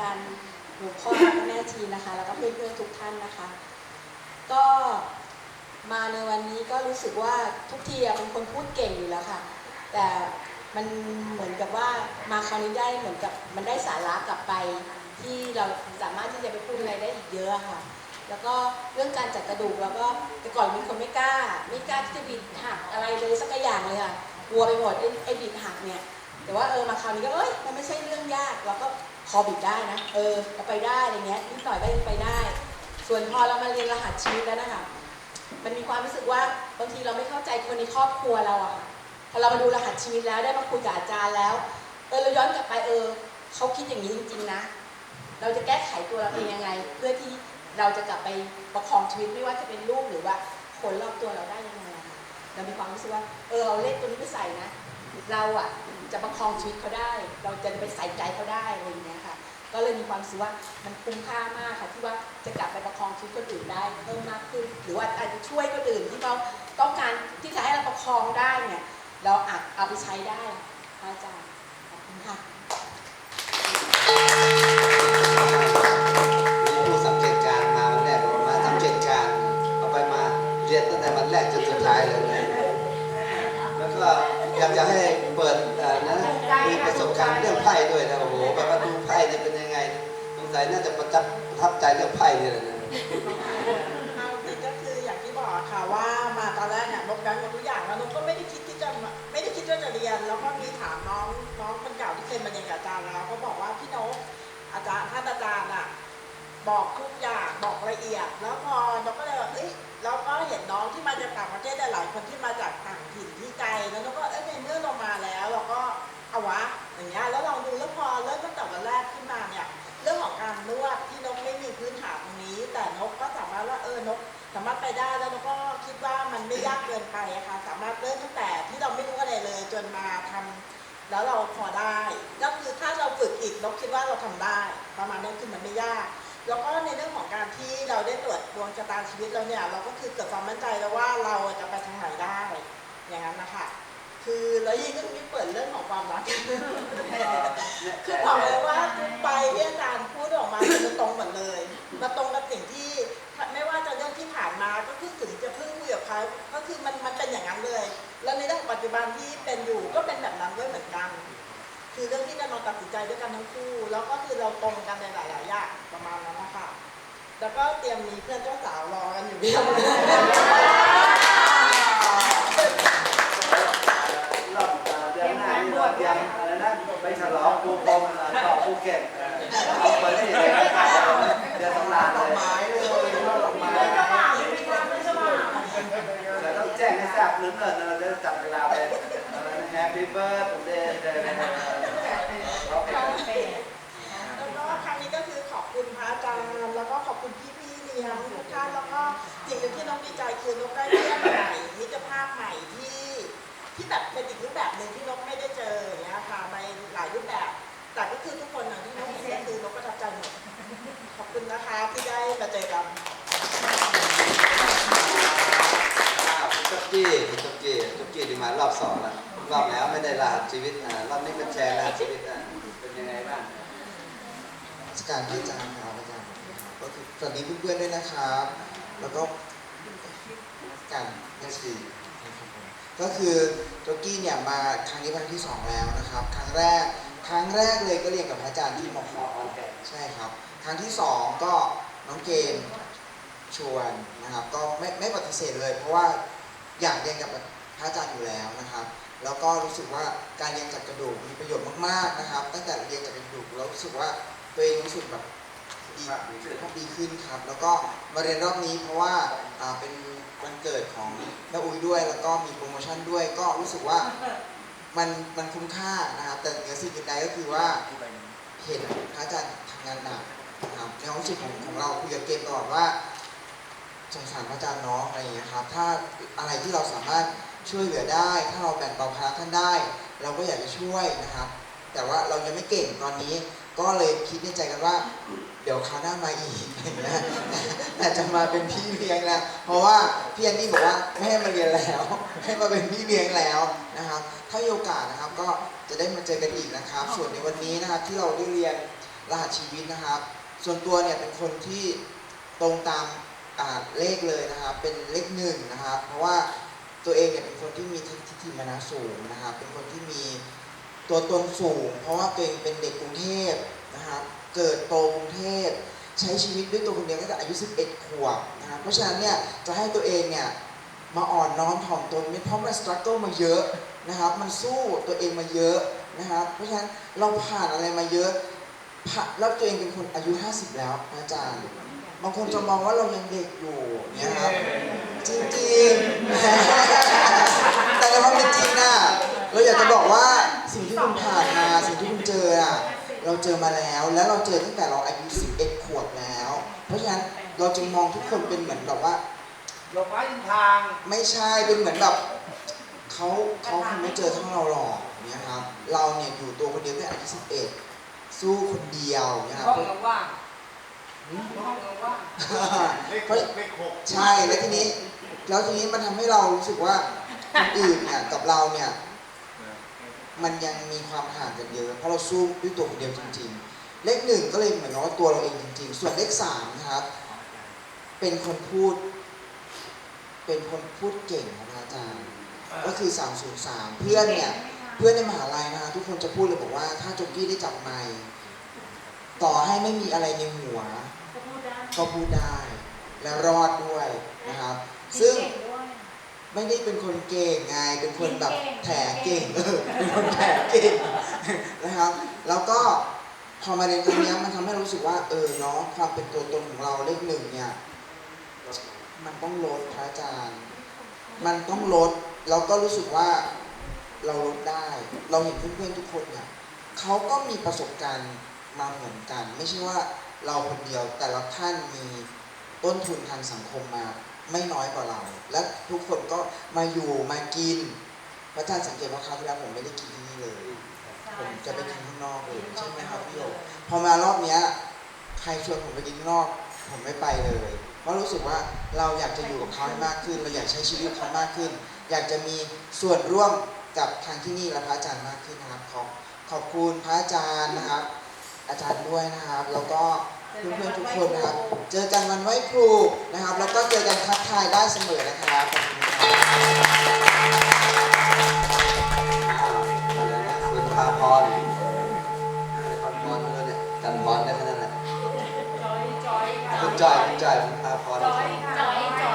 อารหลวงพ่อและแม่ชีนะคะ แล้วก็เพื่อนๆทุกท่านนะคะ ก็มาในวันนี้ก็รู้สึกว่าทุกทีอะเป็นคนพูดเก่งอยู่แล้วค่ะ แต่มันเหมือนกับว่ามาคราวนี้ได้เหมือนกับมันได้สาระกลับไป ที่เราสามารถที่จะไปพูดอะไรได้อีกเยอะค่ะ แล้วก็เรื่องการจัดกระดูกแล้วก็แต่ก่อนเป็นคนไม่กล้า ไม่กล้าที่จะบิดหักอะไรเลยสักอย่างเลยค่ะกลัวไปหมดไอ้บิดหักเนี่ยแต่ว่าเออมาคราวนี้ก็เอ้ยมันไม่ใช่เรื่องยากเราก็ พอบิดได้นะ เออเราไปได้อะไรเงี้ยนิดหน่อยก็ยังไปได้ ส่วนพอเรามาเรียนรหัสชีวิตแล้วนะคะมันมีความรู้สึกว่าบางทีเราไม่เข้าใจคนในครอบครัวเราอะค่ะพอเรามาดูรหัสชีวิตแล้วได้มาคุยกับอาจารย์แล้ว เออเราย้อนกลับไปเออเขาคิดอย่างนี้จริงๆนะ เราจะแก้ไขตัวเราเองยังไง เพื่อที่เราจะกลับไปประคองชีวิตไม่ว่าจะเป็นลูกหรือว่าคนรอบตัวเราได้ยังไงค่ะเรามีความรู้สึกว่าเออเอาเลขตัวนี้ไปใส่นะ เราอะ จะประคองชีวิตเขาได้ เราจะไปใส่ใจเขาได้อะไรอย่างเงี้ยค่ะ ก็เลยมีความรู้สึกว่ามันคุ้มค่ามากค่ะที่ว่าจะกลับไปประคองชีวิตคนอื่นได้เพิ่มมากขึ้น หรือว่าอาจจะช่วยคนอื่นที่เขาต้องการที่จะให้เราประคองได้เนี่ยเราอาจเอาไปใช้ได้อาจารย์ขอบคุณค่ะมีผู้สังเกตการณ์มาวันแรกบอกมาสังเกตการณ์เอาไปมาเรียนตั้งแต่วันแรกจนสุดท้ายเลยนะแล้วก็อยากจะให้เปิด มีประสบการณ์เรื่องไพ่ด้วยนะโอ้โหแบบว่าดูไพ่เนี่ยเป็นยังไงสงสัยน่าจะประจับประทับใจเรื่องไพ่เนี่ยแหละนะเอาจริงก็คืออย่างที่บอกค่ะว่ามาตอนแรกเนี่ยนกนั้นหมดทุกอย่างแล้วนกก็ไม่ได้คิดที่จะมาไม่ได้คิดว่าจะเรียน แล้วก็มีถามน้องน้องคนเก่าที่เคยมาเรียนกับอาจารย์แล้วก็บอกว่าพี่นกอาจารย์ท่านอาจารย์อะบอกทุกอย่างบอกละเอียด แล้วพอนกก็เลยว่าเอ้ยแล้วก็เห็นน้องที่มาจากต่างประเทศหลายคนที่มาจากต่างถิ่นที่ไกลแล้วนกก็เอ้ยในเมื่อเรามาแล้วเราก็ เอาวะอย่างเงี้ยแล้วลองดูแล้วพอเริ่มตั้งแต่วันแรกขึ้นมาเนี่ยเรื่องของการนวดที่นกไม่มีพื้นฐานตรงนี้ แต่นกก็สามารถว่าเออนก สามารถไปได้แล้วนกก็คิดว่ามันไม่ยากเกินไปอะค่ะสามารถเริ่มตั้งแต่ที่เราไม่รู้อะไรเลยจนมาทำแล้วเราพอได้ก็คือถ้าเราฝึกอีกนกคิดว่าเราทำได้ ประมาณนั้นคือมันไม่ยากแล้วก็ในเรื่องของการที่เราได้ตรวจดวงชะตาชีวิตเราเนี่ย เราก็คือเกิดความมั่นใจแล้วว่าเราจะไปทางไหนได้ อย่างนั้นนะคะ คือแล้วยิ่งก็มีเปิดเรื่องของความรัก คือบอกเลยว่าทุกใบที่อาจารย์พูดออกมามันจะตรงหมดเลยมาตรงกับสิ่งที่ไม่ว่าจะเรื่องที่ผ่านมาก็คือถึงจะเพิ่งคุยกับเขาก็คือมันมันเป็นอย่างนั้นเลย แล้วในเรื่องของปัจจุบันที่เป็นอยู่ก็เป็นแบบนั้นด้วยเหมือนกัน คือเรื่องที่จะเราตัดสินใจด้วยกันทั้งคู่ แล้วก็คือเราตรงกันในหลายๆอย่างประมาณนั้นนะคะแล้วก็เตรียมมีเพื่อนเจ้าสาวรอกันอยู่เพียบเลย ไปฉลองปูปมต่อภูเก็ตเอาไปที่เดือนสงกรานต์เลยแต่ต้องแจ้งให้ทราบเนิ่นๆเราจะจับเวลาไปอะไรน Happy Birthday แล้วก็ครั้งนี้ก็คือขอบคุณพระอาจารย์แล้วก็ขอบคุณพี่ๆเลี้ยงทุกท่านแล้วก็สิ่งหนึ่งที่น้องดีใจคือนกได้เพื่อนใหม่มิตรภาพใหม่ที่ ที่แบบเป็นอีกรูปแบบหนึ่งที่นกไม่ได้เจออย่างเงี้ยค่ะในหลายรูปแบบ แต่ก็คือทุกคนอย่างที่นกเห็นก็คือนกประทับใจหมดขอบคุณนะคะที่ได้มาเจอกันจุกกี้จุกกี้จุกกี้ที่มารอบสองแล้วรอบแล้วไม่ได้รหัสชีวิตอ่ารอบนี้เป็นแชร์รหัสชีวิตอะเป็นยังไงบ้างราชการพระอาจารย์ครับอาจารย์ก็คือสวัสดีเพื่อนๆด้วยนะครับ แล้วก็การแม่ชีนะครับผม ก็คือโจกี้เนี่ยมาครั้งนี้ครั้งที่สองแล้วนะครับ ครั้งแรกครั้งแรกเลยก็เรียนกับพระอาจารย์ที่มอออกแกใช่ครับ ครั้งที่สองก็น้องเกมชวนนะครับ ก็ไม่ไม่ปฏิเสธเลย เพราะว่าอยากเรียนกับพระอาจารย์อยู่แล้วนะครับ แล้วก็รู้สึกว่าการเรียนจัดกระดูกมีประโยชน์มากๆนะครับ ตั้งแต่เรียนจัดกระดูกแล้วรู้สึกว่าตัวเองรู้สึกแบบดีสุขภาพดีขึ้นครับ แล้วก็มาเรียนรอบนี้เพราะว่าเป็น วันเกิดของแม่อุ้ยด้วย แล้วก็มีโปรโมชั่นด้วย ก็รู้สึกว่ามันมันคุ้มค่านะครับแต่เหนือสิ่งอื่นใดก็คือว่าเห็นพระอาจารย์ทำงานหนักนะครับในความรู้สึกของของเราคุยกับเกมตลอดว่าสงสารพระอาจารย์น้องอะไรอย่างเงี้ยครับถ้าอะไรที่เราสามารถช่วยเหลือได้ ถ้าเราแบ่งเบาภาระท่านได้ เราก็อยากจะช่วยนะครับ แต่ว่าเรายังไม่เก่งตอนนี้ ก็เลยคิดในใจกันว่า เดี๋ยวคราวหน้ามาอีกอย่างเงี้ยแต่จะมาเป็นพี่เลี้ยงแล้ว เพราะว่าพี่แอนนี่บอกว่าไม่ให้มาเรียนแล้ว ให้มาเป็นพี่เลี้ยงแล้วนะครับ ถ้ามีโอกาสนะครับก็จะได้มาเจอกันอีกนะครับ ส่วนในวันนี้นะครับที่เราได้เรียนรหัสชีวิตนะครับ ส่วนตัวเนี่ยเป็นคนที่ตรงตามเลขเลยนะครับ เป็นเลขหนึ่งนะครับ เพราะว่าตัวเองเนี่ยเป็นคนที่มีทิฏฐิมานะสูงนะครับ เป็นคนที่มี ตัวตนสูง เพราะว่าตัวเองเป็นเด็กกรุงเทพนะครับเกิดโตกรุงเทพใช้ชีวิตด้วยตัวคนเดียวตั้งแต่อายุ 11 ขวบนะครับเพราะฉะนั้นเนี่ยจะให้ตัวเองเนี่ยมาอ่อนน้อมถ่อมตนเพราะมันสตรัคเกิลมาเยอะนะครับ มันสู้ตัวเองมาเยอะนะครับ เพราะฉะนั้นเราผ่านอะไรมาเยอะแล้วตัวเองเป็นคนอายุ 50 แล้วอาจารย์ บางคนจะมองว่าเรายังเด็กอยู่เนี่ยครับจริงๆแต่ในความเป็นจริงน่ะเราอยากจะบอกว่า สิ่งที่คุณผ่านมาสิ่งที่คุณเจออะเราเจอมาแล้ว แล้วเราเจอตั้งแต่เราอายุ 11 ขวบแล้ว เพราะฉะนั้นเราจึงมองทุกคนเป็นเหมือนแบบว่า หลบไม้ทิศทางไม่ใช่เป็นเหมือนแบบเขาเขาคงไม่เจอเท่าเราหรอกเนี่ยครับ เราเนี่ยอยู่ตัวคนเดียวตั้งแต่อายุ 11 สู้คนเดียวเนี่ยครับ ห้องเราว่างห้องเราว่างเลขหกเลขหกใช่แล้วทีนี้ แล้วทีนี้มันทำให้เรารู้สึกว่าคนอื่นเนี่ยกับเราเนี่ย มันยังมีความห่างกันเยอะเพราะเราสู้ด้วยตัวคนเดียวจริง ๆ เลขหนึ่งก็เลยเหมือนกับว่าตัวเราเองจริง ๆ ส่วนเลขสามนะครับ เป็นคนพูด เป็นคนพูดเก่งครับอาจารย์ ก็คือ 303 เพื่อนเนี่ยเพื่อนในมหาลัยนะฮะทุกคนจะพูดเลยบอกว่าถ้าจกกี้ได้จับไมค์ต่อให้ไม่มีอะไรในหัว ก็พูดได้ และรอดด้วยนะครับ ซึ่ง ไม่ได้เป็นคนเก่งไง เป็นคนแบบแถเก่งเออเป็นคนแถเก่งนะครับ แล้วก็พอมาเรียนครั้งเนี้ยมันทำให้รู้สึกว่า เออเนาะความเป็นตัวตนของเราเลขหนึ่งเนี่ย มันต้องลดพระอาจารย์ มันต้องลดเราก็รู้สึกว่าเราลดได้ เราเห็นเพื่อนๆทุกคนเนี่ยเขาก็มีประสบการณ์มาเหมือนกัน ไม่ใช่ว่าเราคนเดียวแต่ละท่านมีต้นทุนทางสังคมมา ไม่น้อยกว่าเรา และทุกคนก็มาอยู่มากินพระอาจารย์สังเกตว่าคราวที่แล้วผมไม่ได้กินที่นี่เลย ผมจะไปกินข้างนอกเลยใช่ไหมครับพี่โอพอมารอบเนี้ยใครชวนผมไปกินข้างนอก ผมไม่ไปเลยเพราะรู้สึกว่าเราอยากจะอยู่กับเขาให้มากขึ้น เราอยากใช้ชีวิตกับเขามากขึ้น อยากจะมีส่วนร่วมกับทางที่นี่และพระอาจารย์มากขึ้นนะครับขอบขอบคุณพระอาจารย์นะครับ อาจารย์ด้วยนะครับ แล้วก็ เพื่อนๆทุกคนนะครับ เจอกันวันไหว้ครูนะครับ แล้วก็เจอกันทักทายได้เสมอนะครับขอบคุณครับอะไรนะคุณพาพรอะไรพรพรนั่นเนี่ยกันพรได้แค่นั้นแหละคุณจอยคุณจอยคุณพาพรจอยจอย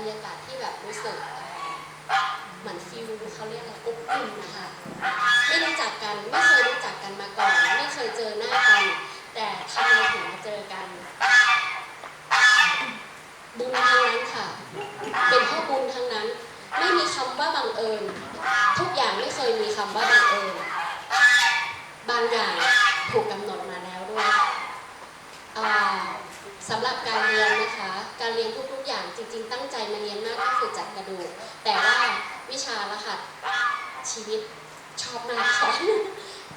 รรยากาศที่แบบรู้สึกเหมือนฟิลเขาเรียกอะไรอบอุ่นนะคะไม่รู้จักกันไม่เคยรู้จักกันมาก่อน ไม่เคยเจอหน้ากัน แต่ทำไมถึงมาเจอกัน บุญทั้งนั้นค่ะ เป็นเพราะบุญทั้งนั้น ไม่มีคำว่าบังเอิญ ทุกอย่างไม่เคยมีคำว่าบังเอิญบางอย่างถูกกำหนดมาแล้วด้วยอ่า สำหรับการเรียนนะคะ การเรียนทุกๆอย่างจริง ๆ ตั้งใจมาเรียนมากก็คือจัดกระดูก แต่ว่าวิชารหัสชีวิตชอบมากค่ะ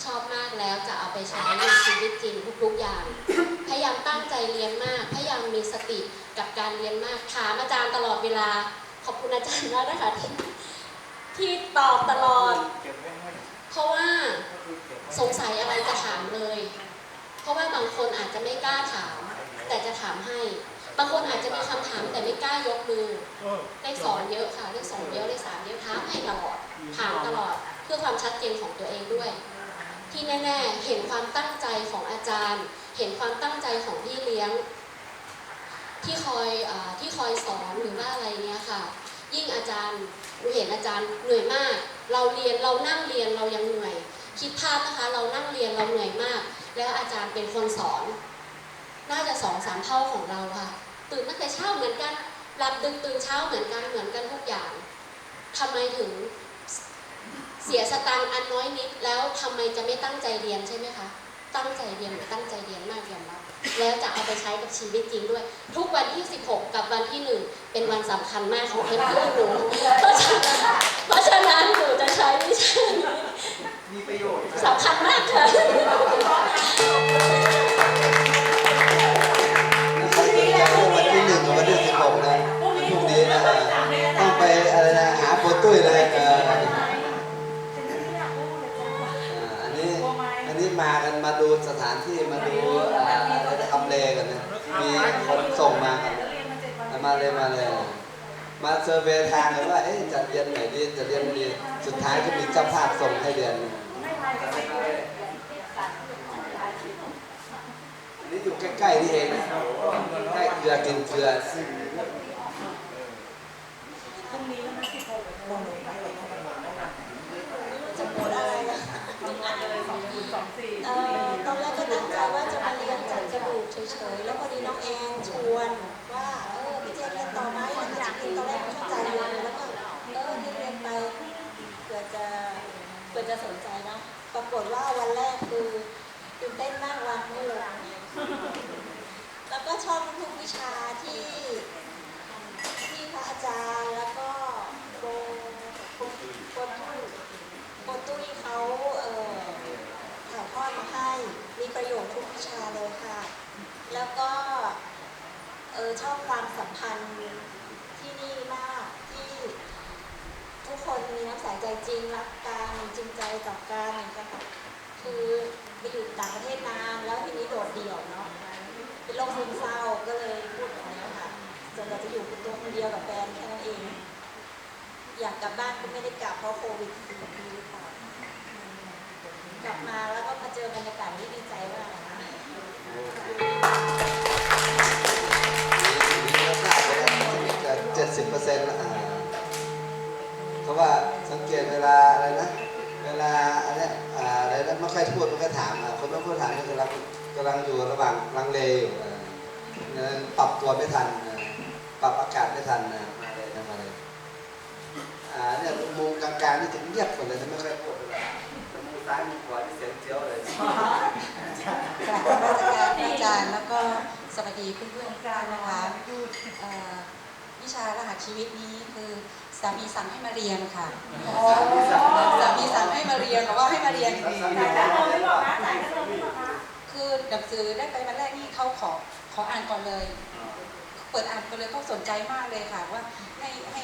ชอบมากแล้วจะเอาไปใช้ในชีวิตจริงทุกๆอย่าง พยายามตั้งใจเรียนมาก พยายามมีสติกับการเรียนมากถามอาจารย์ตลอดเวลา ขอบคุณอาจารย์มากนะคะที่ที่ตอบตลอด เพราะว่าสงสัยอะไรจะถามเลย เพราะว่าบางคนอาจจะไม่กล้าถาม จะถามให้บางคนอาจจะมีคำถามแต่ไม่กล้ายกมือเลขสองเยอะค่ะเลขสองเยอะเลขสามเยอะถามให้ตลอดถามตลอดเพื่อความชัดเจนของตัวเองด้วย ที่แน่ๆเห็นความตั้งใจของอาจารย์ เห็นความตั้งใจของพี่เลี้ยง ที่คอยอที่คอยสอนหรือว่าอะไรเนี้ยค่ะ ยิ่งอาจารย์เห็นอาจารย์เหนื่อยมาก เราเรียนเรานั่งเรียนเรายังเหนื่อยคิดภาพนะคะ เรานั่งเรียนเราเหนื่อยมาก แล้วอาจารย์เป็นคนสอน น่าจะสองสามเท่าของเราค่ะ ตื่นตั้งแต่เช้าเหมือนกันหลับดึกตื่นเช้าเหมือนกันเหมือนกันทุกอย่างทำไมถึงเสียสตางค์อันน้อยนิดแล้วทำไมจะไม่ตั้งใจเรียนใช่ไหมคะ ตั้งใจเรียนหรือตั้งใจเรียนมากยอมรับแล้วจะเอาไปใช้กับชีวิตจริงด้วย ทุกวันที่ 16 กับวันที่ 1 เป็นวันสำคัญมากของเพื่อนๆหนูเพราะฉะนั้นเพราะฉะนั้นหนูจะใช้วิชานี้มีประโยชน์สำคัญมากค่ะ ถานที่มาดูอ่าทำเลกันนะมีคนส่งมากันอะมาเลยมาเลยมาเซอร์เวย์ทางกันว่าเอ๊ะจะเรียนไหนดีจะเรียนไม่ดีสุดท้ายก็มีเจ้าภาพส่งให้เรียนอันนี้อยู่ใกล้ๆนี่เองนะใกล้เกลือกินเกลือจะพูดอะไร อะเอ่อตอนแรกก็ตั้งใจว่าจะมาเรียนจัดกระดูกเฉยๆ แล้วพอดีน้องแอนชวนว่าเออพี่เจนเรียนต่อไหมแล้วก็จะกินตอนแรกไม่เข้าใจเลยแล้วก็เออเรียนไปเผื่อจะเผื่อจะสนใจเนาะปรากฏว่าวันแรกคือตื่นเต้นมากวันไม่ลงแล้วก็ชอบทุกวิชาที่ที่พระอาจารย์ อดมาให้มีประโยชน์ทุกวิชาเลยค่ะ แล้วก็เออชอบความสัมพันธ์ที่นี่มากที่ทุกคนมีน้ำใสใจจริงรักกันจริงใจต่อกันนะคะคือไปอยู่ต่างประเทศนานแล้วทีนี้โดดเดี่ยวเนาะเป็นโรคซึมเศร้าก็เลยพูดแบบนี้ค่ะส่วนใหญ่จะอยู่ตัวคนเดียวกับแฟนแค่นั้นเอง อยากกลับบ้านก็ไม่ได้กลับเพราะโควิดสี่ปีหรือเปล่า กลับมาแล้วก็มาเจอบรรยากาศที่ดีใจมากนะคะเจ็ดสิบเปอร์เซ็นต์ล้วอ่าเพราะว่าสังเกตเวลาอะไรนะ เวลาอันเนี้ยอ่าอะไรนะไม่ค่อยพูดไม่ค่อยถามอะคนไม่พูดถามก็กำลังกำลังอยู่ระหว่างลังเลอยู่อ่าเนี่ยปรับตัวไม่ทันอ่าปรับอากาศไม่ทันนะมาเลยนะมาเลยอ่าเนี่ยมุมกลางๆนี่จะเงียบหมดเลยจะไม่ค่อยพูดเลย ซ้ายมุมขวานี่เสียงเจียวเลยกราบนมัสการพระอาจารย์แล้วก็สวัสดีเพื่อนๆทุกท่านนะคะเอ่อวิชารหัสชีวิตนี้คือสามีสั่งให้มาเรียนค่ะสามีสั่งให้มาเรียนบอกว่าให้มาเรียนคือหนังสือได้ไปวันแรกนี่เขาขอขออ่านก่อนเลย เปิดอ่านก่อนเลยเขาสนใจมากเลยค่ะว่าให้ให้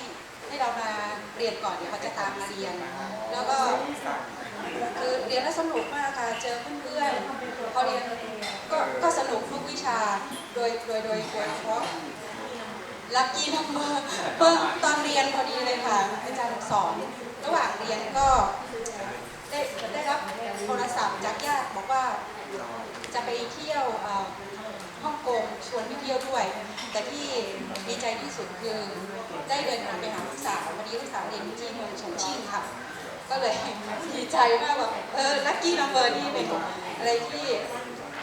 ให้เรามาเรียนก่อนเดี๋ยวเขาจะตามมาเรียน แล้วก็คือ ยนแล้วสนุกมากค่ะ เจอเพื่อนๆพอเรียนก็ก็สนุกทุกวิชา โดยโดยโดยโดยเฉพาะลักกี้นัมเบอร์เพิ่งตอนเรียนพอดีเลยค่ะ อาจารย์สอนระหว่างเรียนก็ได้ได้รับโทรศัพท์จากญาติบอกว่าจะไปเที่ยวฮ่องกงชวนไปเที่ยวด้วย แต่ที่ดีใจที่สุดคือได้เดินทางไปหาลูกสาววันนี้ลูกสาวเรียนที่เมืองฉงชิ่งค่ะ ก็เลยดีใจมากแบบเออลัคกี้นัมเบอร์นี่เป็นอะไรที่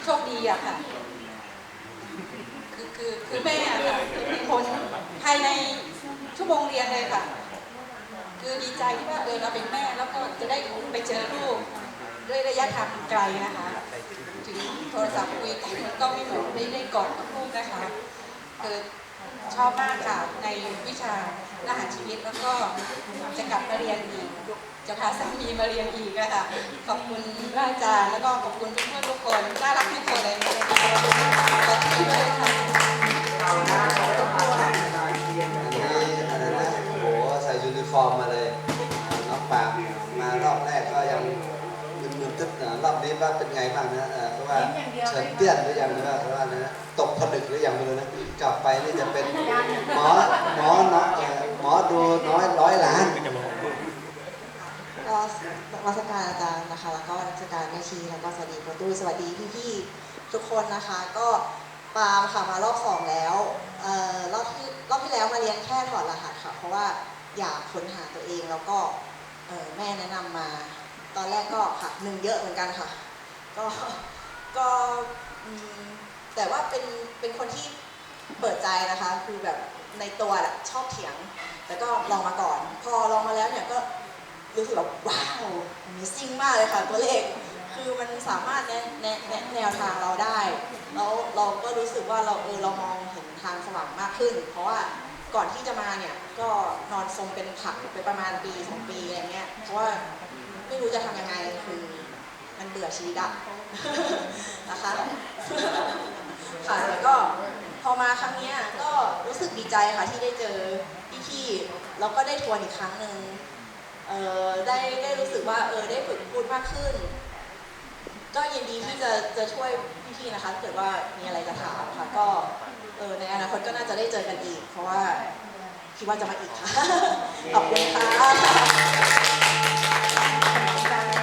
โชคดีอะค่ะ คือคือคือแม่อะค่ะเป็นคนภายในชั่วโมงเรียนเลยค่ะ คือดีใจที่ว่าเออเราเป็นแม่แล้วก็จะได้ไปเจอลูกด้วยระยะทางไกลนะคะ ถึงโทรศัพท์คุยกันก็ไม่หมือนได้ได้กอดกับลูกนะคะคือชอบมากค่ะในวิชารหัสชีวิตแล้วก็จะกลับมาเรียนอีก จะพาสามีมาเรียนอีกอะค่ะขอบคุณพระอาจารย์แล้วก็ขอบคุณเพื่อนๆทุกคนน่ารักทุกคนเลยขอบคุณขอบคุณด้วยค่ะอันนี้อะไรนะโอ้โหใส่ยูนิฟอร์มมาเลยน้องปามมารอบแรกก็ยังมึนๆตึ๊บนะรอบนี้ว่าเป็นไงบ้างนะเออเพราะว่าเฉินเตี้ยนหรือยังหรือว่าเพราะว่านะตกผลึกหรือยังไม่รู้นะกลับไปนี่จะเป็นหมอหมอเนาะเอ่อหมอดูน้อยร้อยล้านก็ วัสการอาจารย์นะคะ แล้วก็รัชการแม่ชีแล้วก็สวัสดีโปรตุ้ยสวัสดีพี่ๆทุกคนนะคะ ก็ปาล์มค่ะมารอบสองแล้วเอ่อรอบที่รอบที่แล้วมาเรียนแค่ถอดรหัสค่ะ เพราะว่าอยากค้นหาตัวเองแล้วก็เอ่อแม่แนะนำมา ตอนแรกก็ค่ะหนึ่งเยอะเหมือนกันค่ะ ก็ก็แต่ว่าเป็นเป็นคนที่เปิดใจนะคะ คือแบบในตัวแหละชอบเถียง แต่ก็ลองมาก่อน พอลองมาแล้วเนี่ยก็ รู้สึกแบบว้าว Amazing มากเลยค่ะ ตัวเลขคือมันสามารถแนะแนะแนะแนวทางเราได้ แล้วเราก็รู้สึกว่าเราเออเรามองเห็นทางสว่างมากขึ้น เพราะว่าก่อนที่จะมาเนี่ยก็นอนทรงเป็นผักไปประมาณปีสองปีอะไรเงี้ยเพราะว่าไม่รู้จะทำยังไงคือมันเบื่อชีวิตอะนะคะค่ะแล้วก็พอมาครั้งเนี้ยก็รู้สึกดีใจค่ะที่ได้เจอพี่ๆแล้วก็ได้ทัวนอีกครั้งหนึ่ง เออได้ได้รู้สึกว่าเออได้ฝึกพูดมากขึ้น ก็ยินดีที่จะจะช่วยพี่ๆนะคะถ้าเกิดว่ามีอะไรจะถามค่ะ ก็เออในอนาคตก็น่าจะได้เจอกันอีก เพราะว่าคิดว่าจะมาอีกค่ะขอบคุณค่ะ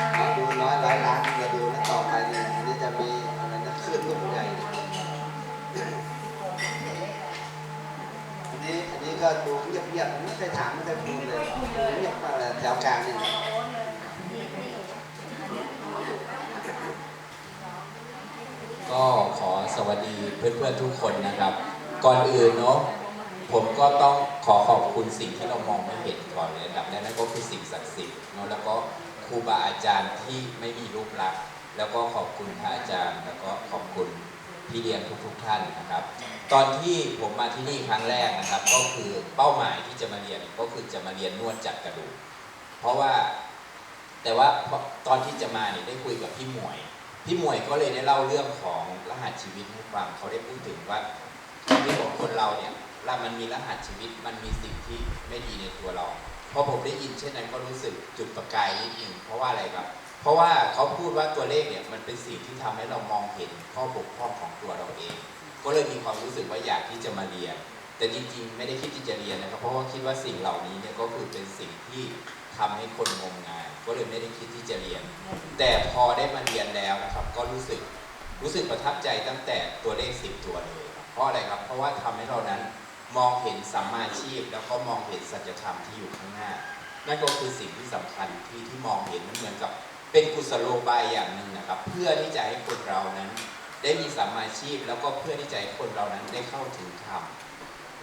ก็ดูเงียบๆไม่เคยถามไม่เคยพูดเลยเงียบมากเลยแถวกลางนี่ก็ขอสวัสดีเพื่อนๆทุกคนนะครับ ก่อนอื่นเนาะผมก็ต้องขอขอบคุณสิ่งที่เรามองไม่เห็นก่อนเลยนะครับนั่นก็คือสิ่งศักดิ์สิทธิ์เนาะแล้วก็ครูบาอาจารย์ที่ไม่มีรูปลักษณ์แล้วก็ขอบคุณพระอาจารย์ แล้วก็ขอบคุณ พี่เลี้ยงทุกๆท่านนะครับ ตอนที่ผมมาที่นี่ครั้งแรกนะครับ ก็คือเป้าหมายที่จะมาเรียนก็คือจะมาเรียนนวดจัดกระดูก เพราะว่าแต่ว่าตอนที่จะมาเนี่ยได้คุยกับพี่หมวย พี่หมวยก็เลยได้เล่าเรื่องของรหัสชีวิตให้ฟังเขาได้พูดถึงว่าชีวิตของคนเราเนี่ยเรามันมีรหัสชีวิตมันมีสิ่งที่ไม่ดีในตัวเราพอผมได้ยินเช่นนั้นก็รู้สึกจุดประกายนิดหนึ่งเพราะว่าอะไรครับ เพราะว่าเขาพูดว่าตัวเลขเนี่ยมันเป็นสิ่งที่ทำให้เรามองเห็นข้อบกพร่องของตัวเราเอง ก็เลยมีความรู้สึกว่าอยากที่จะมาเรียน แต่จริงๆ ไม่ได้คิดที่จะเรียนนะครับ เพราะว่าคิดว่าสิ่งเหล่านี้เนี่ยก็คือเป็นสิ่งที่ทำให้คนงมงาย ก็เลยไม่ได้คิดที่จะเรียน แต่พอได้มาเรียนแล้วนะครับ ก็รู้สึกรู้สึกประทับใจตั้งแต่ตัวเลขสิบตัวเลย เพราะอะไรครับ เพราะว่าทำให้เรานั้นมองเห็นสัมมาชีพ แล้วก็มองเห็นสัจธรรมที่อยู่ข้างหน้า นั่นก็คือสิ่งที่สำคัญที่ที่มองเห็นมันเหมือนกับ เป็นกุศโลบายอย่างหนึ่งนะครับ เพื่อที่จะให้คนเรานั้น ได้มีสัมมาชีพ แล้วก็เพื่อที่จะให้คนเรานั้นได้เข้าถึงธรรม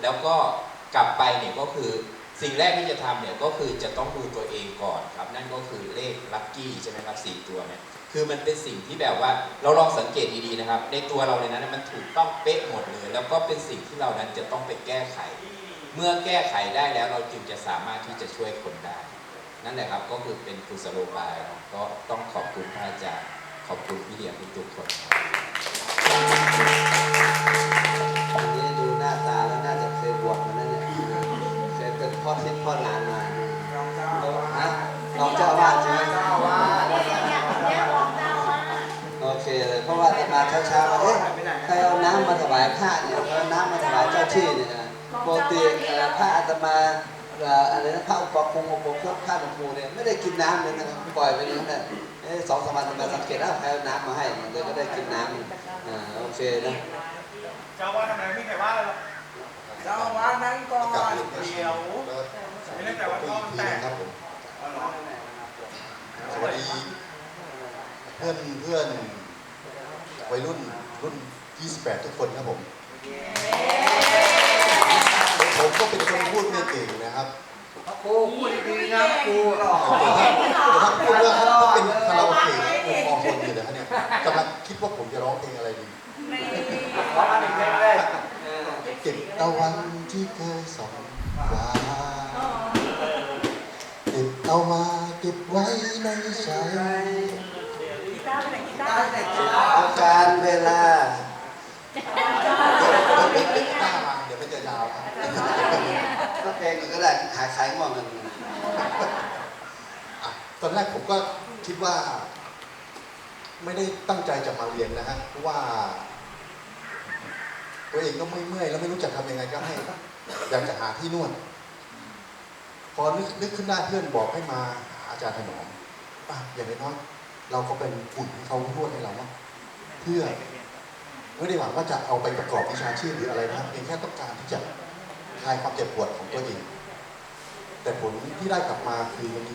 แล้วก็กลับไปเนี่ยก็คือสิ่งแรกที่จะทำเนี่ยก็คือจะต้องดูตัวเองก่อนครับ นั่นก็คือเลขลัคกี้ใช่ไหมครับสี่ตัวเนี่ยคือมันเป็นสิ่งที่แบบว่าเราลองสังเกตดีๆนะครับ ในตัวเราเลยนะมันถูกต้องเป๊ะหมดเลย แล้วก็เป็นสิ่งที่เรานั้นจะต้องไปแก้ไข เมื่อแก้ไขได้แล้วเราจึงจะสามารถที่จะช่วยคนได้ นั่นแหละครับก็คือเป็นกุศโลบายเนาะก็ต้องขอบคุณพระอาจารย์ขอบคุณพี่เลี้ยงทุกๆคนครับอันนี้ดูหน้าตาแล้วน่าจะเคยบวชมานั่นเนี่ยเคยเป็นพ่อทิพย์พ่อนานมารองเจ้าแล้วอาวาฮะสรองเจ้าอาวาสใช่ไหมเจ้าอาวาสโอเคเลยเพราะว่าจะมาเช้าๆว่าเอ๊ะใครเอาน้ำมาถวายพระเนี่ยเอาน้ำมาถวายเจ้าที่เนี่ยนะปกติเอ่อพระอาตมาเอ่ออะไรนะพระอุปกรณ์อุปกรณ์พระหลวงปู่เนี่ยไม่ได้กินน้ำเลยนะครับปล่อยไปอย่างนั้นแหละเอ๊ะสองสามวันมาสังเกตแล้วใครเอาน้ำมาให้เลยก็ได้กินน้ำอ่าโอเคนะเจ้าว่าทำไมไม่ใครว่าเลยหรอกเจ้าอาวาสนั่งก่อนเดี๋ยวไม่ได้แต่ว่าท้องแตกครับผมอ๋อเหรอสวัสดีเพื่อนเพื่อนวัยรุ่นรุ่น 28 ทุกคนครับผม ผมก็เป็นคนพูดไม่เก่งนะครับครูพูดดีๆนะครูหรอแต่ถ้าแต่ถ้าพูดว่าถ้าเป็นคาราโอเกะผมมองคนอยู่นะครับเนี่ยกำลังคิดว่าผมจะร้องเพลงอะไรดีขอมาหนึ่งเพลงเลยเก็บตะวันที่เคยส่องฟ้าเก็บเอามาเก็บไว้ในใจเอาการเวลา หน้ามาเดี๋ยวไม่เจอยาวครับ ก็เพลงก็ได้ขายขายง่วงกัน อะตอนแรกผมก็คิดว่า ไม่ได้ตั้งใจจะมาเรียนนะฮะเพราะว่า ตัวเองก็เมื่อยแล้วไม่รู้จะทำยังไงก็ให้อยากจะหาที่นวดพอนึกนึกขึ้นได้เพื่อนบอกให้มาหาอาจารย์ถนอมอะอย่างน้อยเราก็เป็นฝุ่นให้เขานวดให้เราว่าเพื่อไม่ได้หวังว่าจะเอาไปประกอบวิชาชีพหรืออะไรนะเพียงแค่ต้องการที่จะคลายความเจ็บปวดของตัวเองแต่ผลที่ได้กลับมาคือมันมี